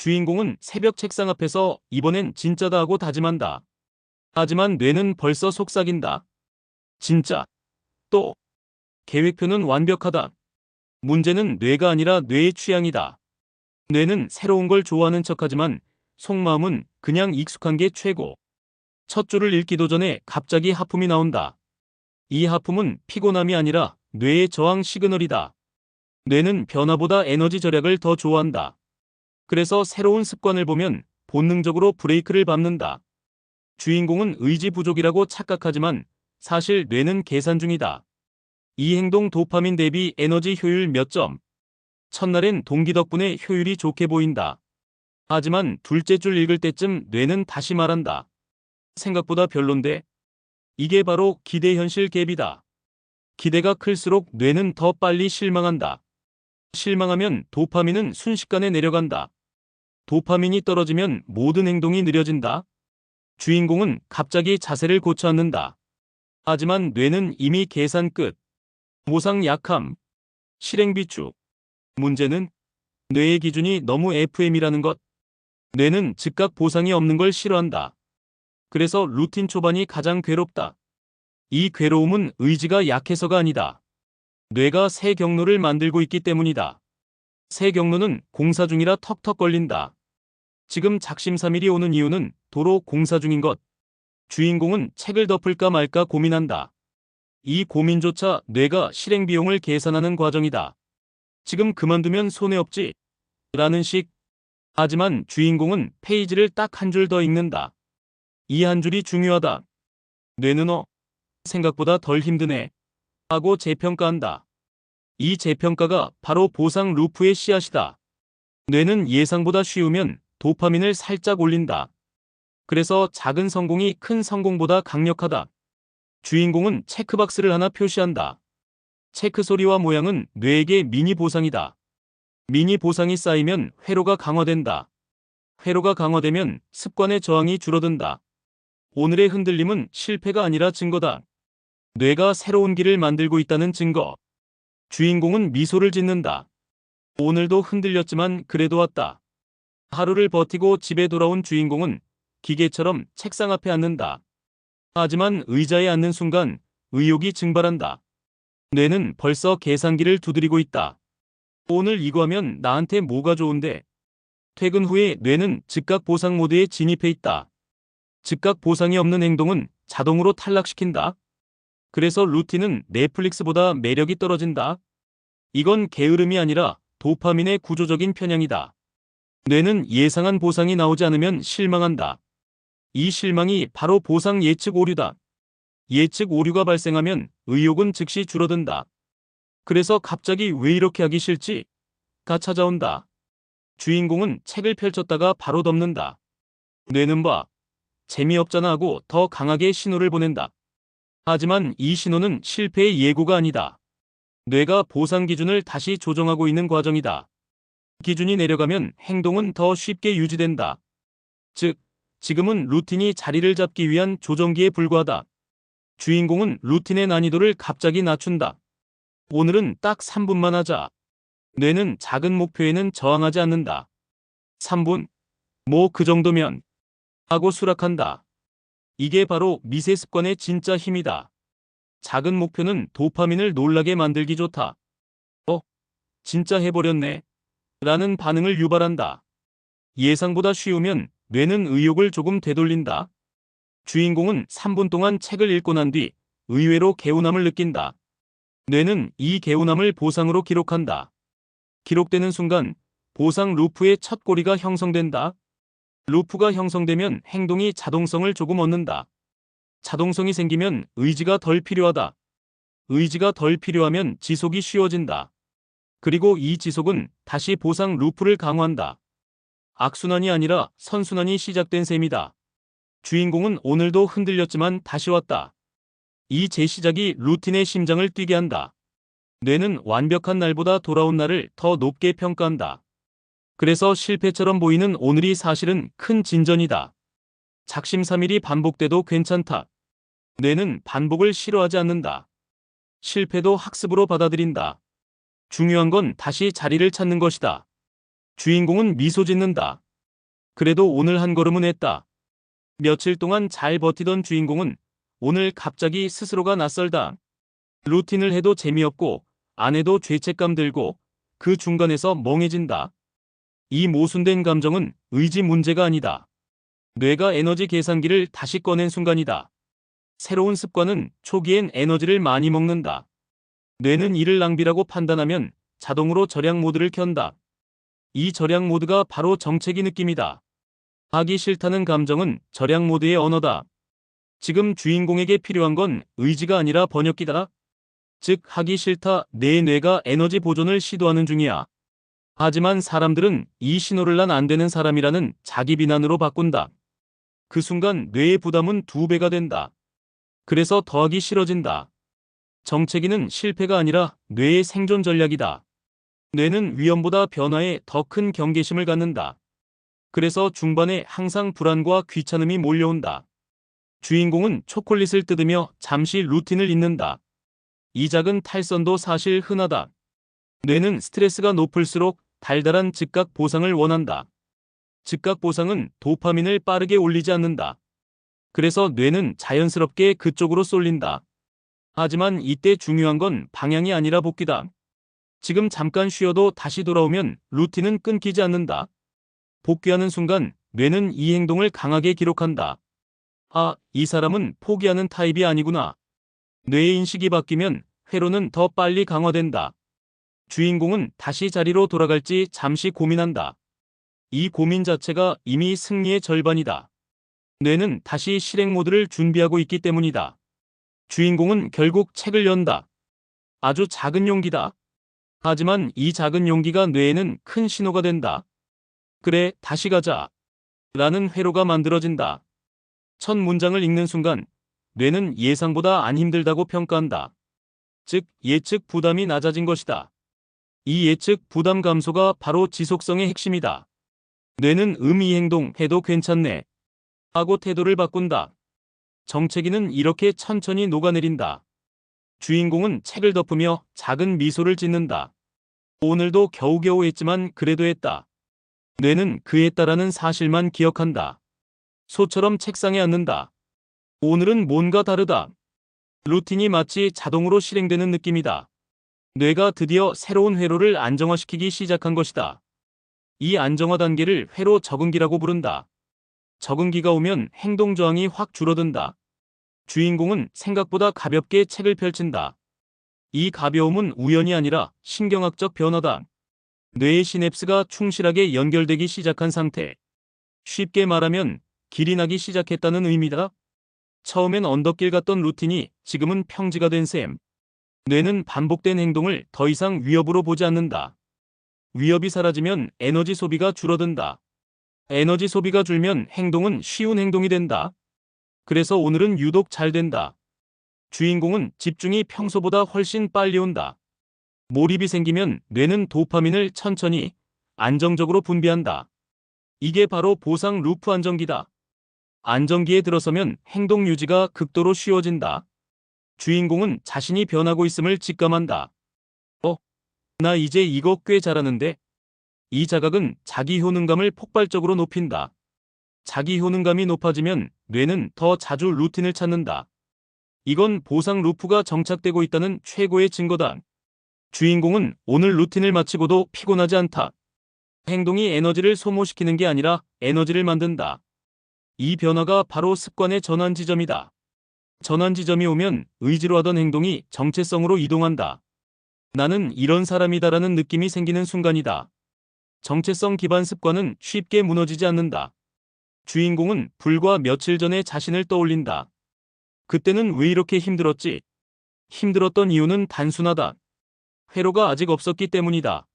주인공은 새벽 책상 앞에서 이번엔 진짜다 하고 다짐한다. 하지만 뇌는 벌써 속삭인다. 진짜. 또. 계획표는 완벽하다. 문제는 뇌가 아니라 뇌의 취향이다. 뇌는 새로운 걸 좋아하는 척하지만 속마음은 그냥 익숙한 게 최고. 첫 줄을 읽기도 전에 갑자기 하품이 나온다. 이 하품은 피곤함이 아니라 뇌의 저항 시그널이다. 뇌는 변화보다 에너지 절약을 더 좋아한다. 그래서 새로운 습관을 보면 본능적으로 브레이크를 밟는다. 주인공은 의지 부족이라고 착각하지만 사실 뇌는 계산 중이다. 이 행동 도파민 대비 에너지 효율 몇 점. 첫날엔 동기 덕분에 효율이 좋게 보인다. 하지만 둘째 줄 읽을 때쯤 뇌는 다시 말한다. 생각보다 별론데? 이게 바로 기대 현실 갭이다. 기대가 클수록 뇌는 더 빨리 실망한다. 실망하면 도파민은 순식간에 내려간다. 도파민이 떨어지면 모든 행동이 느려진다. 주인공은 갑자기 자세를 고쳐 앉는다. 하지만 뇌는 이미 계산 끝. 모상 약함. 실행 비축. 문제는 뇌의 기준이 너무 FM이라는 것. 뇌는 즉각 보상이 없는 걸 싫어한다. 그래서 루틴 초반이 가장 괴롭다. 이 괴로움은 의지가 약해서가 아니다. 뇌가 새 경로를 만들고 있기 때문이다. 새 경로는 공사 중이라 턱턱 걸린다. 지금 작심삼일이 오는 이유는 도로 공사 중인 것. 주인공은 책을 덮을까 말까 고민한다. 이 고민조차 뇌가 실행 비용을 계산하는 과정이다. 지금 그만두면 손해없지. 라는 식. 하지만 주인공은 페이지를 딱 한 줄 더 읽는다. 이 한 줄이 중요하다. 뇌는 어, 생각보다 덜 힘드네. 하고 재평가한다. 이 재평가가 바로 보상 루프의 씨앗이다. 뇌는 예상보다 쉬우면 도파민을 살짝 올린다. 그래서 작은 성공이 큰 성공보다 강력하다. 주인공은 체크박스를 하나 표시한다. 체크 소리와 모양은 뇌에게 미니 보상이다. 미니 보상이 쌓이면 회로가 강화된다. 회로가 강화되면 습관의 저항이 줄어든다. 오늘의 흔들림은 실패가 아니라 증거다. 뇌가 새로운 길을 만들고 있다는 증거. 주인공은 미소를 짓는다. 오늘도 흔들렸지만 그래도 왔다. 하루를 버티고 집에 돌아온 주인공은 기계처럼 책상 앞에 앉는다. 하지만 의자에 앉는 순간 의욕이 증발한다. 뇌는 벌써 계산기를 두드리고 있다. 오늘 이거 하면 나한테 뭐가 좋은데? 퇴근 후에 뇌는 즉각 보상 모드에 진입해 있다. 즉각 보상이 없는 행동은 자동으로 탈락시킨다. 그래서 루틴은 넷플릭스보다 매력이 떨어진다. 이건 게으름이 아니라 도파민의 구조적인 편향이다. 뇌는 예상한 보상이 나오지 않으면 실망한다. 이 실망이 바로 보상 예측 오류다. 예측 오류가 발생하면 의욕은 즉시 줄어든다. 그래서 갑자기 왜 이렇게 하기 싫지?가 찾아온다. 주인공은 책을 펼쳤다가 바로 덮는다. 뇌는 봐. 재미없잖아 하고 더 강하게 신호를 보낸다. 하지만 이 신호는 실패의 예고가 아니다. 뇌가 보상 기준을 다시 조정하고 있는 과정이다. 기준이 내려가면 행동은 더 쉽게 유지된다. 즉, 지금은 루틴이 자리를 잡기 위한 조정기에 불과하다. 주인공은 루틴의 난이도를 갑자기 낮춘다. 오늘은 딱 3분만 하자. 뇌는 작은 목표에는 저항하지 않는다. 3분? 뭐 그 정도면? 하고 수락한다. 이게 바로 미세 습관의 진짜 힘이다. 작은 목표는 도파민을 놀라게 만들기 좋다. 어? 진짜 해버렸네. 라는 반응을 유발한다. 예상보다 쉬우면 뇌는 의욕을 조금 되돌린다. 주인공은 3분 동안 책을 읽고 난 뒤 의외로 개운함을 느낀다. 뇌는 이 개운함을 보상으로 기록한다. 기록되는 순간 보상 루프의 첫 꼬리가 형성된다. 루프가 형성되면 행동이 자동성을 조금 얻는다. 자동성이 생기면 의지가 덜 필요하다. 의지가 덜 필요하면 지속이 쉬워진다. 그리고 이 지속은 다시 보상 루프를 강화한다. 악순환이 아니라 선순환이 시작된 셈이다. 주인공은 오늘도 흔들렸지만 다시 왔다. 이 재시작이 루틴의 심장을 뛰게 한다. 뇌는 완벽한 날보다 돌아온 날을 더 높게 평가한다. 그래서 실패처럼 보이는 오늘이 사실은 큰 진전이다. 작심삼일이 반복돼도 괜찮다. 뇌는 반복을 싫어하지 않는다. 실패도 학습으로 받아들인다. 중요한 건 다시 자리를 찾는 것이다. 주인공은 미소 짓는다. 그래도 오늘 한 걸음은 했다. 며칠 동안 잘 버티던 주인공은 오늘 갑자기 스스로가 낯설다. 루틴을 해도 재미없고 안 해도 죄책감 들고 그 중간에서 멍해진다. 이 모순된 감정은 의지 문제가 아니다. 뇌가 에너지 계산기를 다시 꺼낸 순간이다. 새로운 습관은 초기엔 에너지를 많이 먹는다. 뇌는 이를 낭비라고 판단하면 자동으로 절약 모드를 켠다. 이 절약 모드가 바로 정체기 느낌이다. 하기 싫다는 감정은 절약 모드의 언어다. 지금 주인공에게 필요한 건 의지가 아니라 번역기다. 즉, 하기 싫다 내 뇌가 에너지 보존을 시도하는 중이야. 하지만 사람들은 이 신호를 난 안 되는 사람이라는 자기 비난으로 바꾼다. 그 순간 뇌의 부담은 두 배가 된다. 그래서 더 하기 싫어진다. 정체기는 실패가 아니라 뇌의 생존 전략이다. 뇌는 위험보다 변화에 더 큰 경계심을 갖는다. 그래서 중반에 항상 불안과 귀찮음이 몰려온다. 주인공은 초콜릿을 뜯으며 잠시 루틴을 잇는다. 이 작은 탈선도 사실 흔하다. 뇌는 스트레스가 높을수록 달달한 즉각 보상을 원한다. 즉각 보상은 도파민을 빠르게 올리지 않는다. 그래서 뇌는 자연스럽게 그쪽으로 쏠린다. 하지만 이때 중요한 건 방향이 아니라 복귀다. 지금 잠깐 쉬어도 다시 돌아오면 루틴은 끊기지 않는다. 복귀하는 순간 뇌는 이 행동을 강하게 기록한다. 아, 이 사람은 포기하는 타입이 아니구나. 뇌의 인식이 바뀌면 회로는 더 빨리 강화된다. 주인공은 다시 자리로 돌아갈지 잠시 고민한다. 이 고민 자체가 이미 승리의 절반이다. 뇌는 다시 실행 모드를 준비하고 있기 때문이다. 주인공은 결국 책을 연다. 아주 작은 용기다. 하지만 이 작은 용기가 뇌에는 큰 신호가 된다. 그래, 다시 가자. 라는 회로가 만들어진다. 첫 문장을 읽는 순간 뇌는 예상보다 안 힘들다고 평가한다. 즉, 예측 부담이 낮아진 것이다. 이 예측 부담 감소가 바로 지속성의 핵심이다. 뇌는 의미 행동 해도 괜찮네. 하고 태도를 바꾼다. 정체기는 이렇게 천천히 녹아내린다. 주인공은 책을 덮으며 작은 미소를 짓는다. 오늘도 겨우겨우 했지만 그래도 했다. 뇌는 그 했다라는 사실만 기억한다. 소처럼 책상에 앉는다. 오늘은 뭔가 다르다. 루틴이 마치 자동으로 실행되는 느낌이다. 뇌가 드디어 새로운 회로를 안정화시키기 시작한 것이다. 이 안정화 단계를 회로 적응기라고 부른다. 적응기가 오면 행동 저항이 확 줄어든다. 주인공은 생각보다 가볍게 책을 펼친다. 이 가벼움은 우연이 아니라 신경학적 변화다. 뇌의 시냅스가 충실하게 연결되기 시작한 상태. 쉽게 말하면 길이 나기 시작했다는 의미다. 처음엔 언덕길 같던 루틴이 지금은 평지가 된 셈. 뇌는 반복된 행동을 더 이상 위협으로 보지 않는다. 위협이 사라지면 에너지 소비가 줄어든다. 에너지 소비가 줄면 행동은 쉬운 행동이 된다. 그래서 오늘은 유독 잘 된다. 주인공은 집중이 평소보다 훨씬 빨리 온다. 몰입이 생기면 뇌는 도파민을 천천히 안정적으로 분비한다. 이게 바로 보상 루프 안정기다. 안정기에 들어서면 행동 유지가 극도로 쉬워진다. 주인공은 자신이 변하고 있음을 직감한다. 어? 나 이제 이거 꽤 잘하는데? 이 자각은 자기 효능감을 폭발적으로 높인다. 자기 효능감이 높아지면 뇌는 더 자주 루틴을 찾는다. 이건 보상 루프가 정착되고 있다는 최고의 증거다. 주인공은 오늘 루틴을 마치고도 피곤하지 않다. 행동이 에너지를 소모시키는 게 아니라 에너지를 만든다. 이 변화가 바로 습관의 전환 지점이다. 전환 지점이 오면 의지로 하던 행동이 정체성으로 이동한다. 나는 이런 사람이다라는 느낌이 생기는 순간이다. 정체성 기반 습관은 쉽게 무너지지 않는다. 주인공은 불과 며칠 전에 자신을 떠올린다. 그때는 왜 이렇게 힘들었지? 힘들었던 이유는 단순하다. 회로가 아직 없었기 때문이다.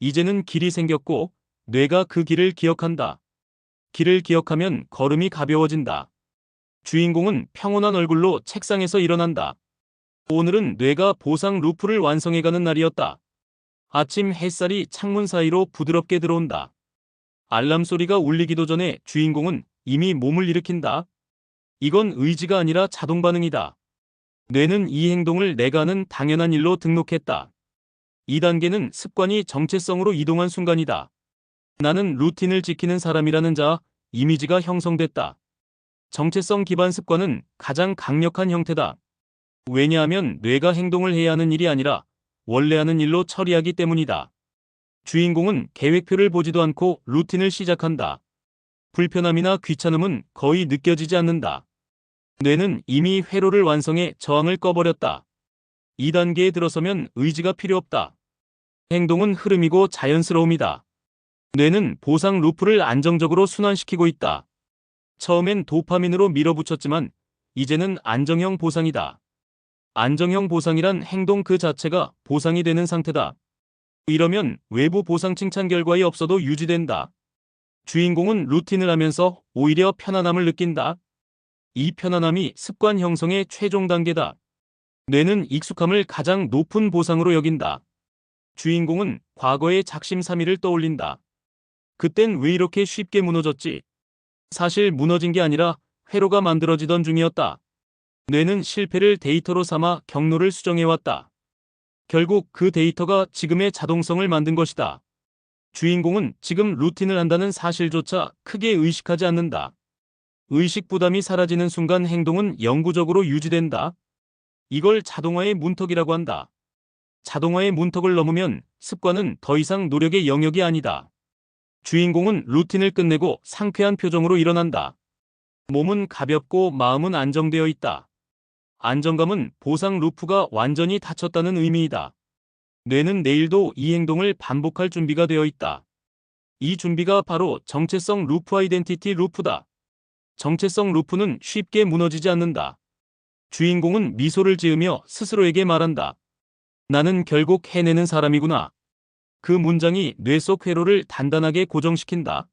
이제는 길이 생겼고 뇌가 그 길을 기억한다. 길을 기억하면 걸음이 가벼워진다. 주인공은 평온한 얼굴로 책상에서 일어난다. 오늘은 뇌가 보상 루프를 완성해가는 날이었다. 아침 햇살이 창문 사이로 부드럽게 들어온다. 알람 소리가 울리기도 전에 주인공은 이미 몸을 일으킨다. 이건 의지가 아니라 자동 반응이다. 뇌는 이 행동을 내가 하는 당연한 일로 등록했다. 2단계는 습관이 정체성으로 이동한 순간이다. 나는 루틴을 지키는 사람이라는 자, 이미지가 형성됐다. 정체성 기반 습관은 가장 강력한 형태다. 왜냐하면 뇌가 행동을 해야 하는 일이 아니라 원래 하는 일로 처리하기 때문이다. 주인공은 계획표를 보지도 않고 루틴을 시작한다. 불편함이나 귀찮음은 거의 느껴지지 않는다. 뇌는 이미 회로를 완성해 저항을 꺼버렸다. 2단계에 들어서면 의지가 필요 없다. 행동은 흐름이고 자연스러움이다. 뇌는 보상 루프를 안정적으로 순환시키고 있다. 처음엔 도파민으로 밀어붙였지만 이제는 안정형 보상이다. 안정형 보상이란 행동 그 자체가 보상이 되는 상태다. 이러면 외부 보상 칭찬 결과에 없어도 유지된다. 주인공은 루틴을 하면서 오히려 편안함을 느낀다. 이 편안함이 습관 형성의 최종 단계다. 뇌는 익숙함을 가장 높은 보상으로 여긴다. 주인공은 과거의 작심삼일을 떠올린다. 그땐 왜 이렇게 쉽게 무너졌지? 사실 무너진 게 아니라 회로가 만들어지던 중이었다. 뇌는 실패를 데이터로 삼아 경로를 수정해왔다. 결국 그 데이터가 지금의 자동성을 만든 것이다. 주인공은 지금 루틴을 한다는 사실조차 크게 의식하지 않는다. 의식 부담이 사라지는 순간 행동은 영구적으로 유지된다. 이걸 자동화의 문턱이라고 한다. 자동화의 문턱을 넘으면 습관은 더 이상 노력의 영역이 아니다. 주인공은 루틴을 끝내고 상쾌한 표정으로 일어난다. 몸은 가볍고 마음은 안정되어 있다. 안정감은 보상 루프가 완전히 닫혔다는 의미이다. 뇌는 내일도 이 행동을 반복할 준비가 되어 있다. 이 준비가 바로 정체성 루프 아이덴티티 루프다. 정체성 루프는 쉽게 무너지지 않는다. 주인공은 미소를 지으며 스스로에게 말한다. 나는 결국 해내는 사람이구나. 그 문장이 뇌 속 회로를 단단하게 고정시킨다.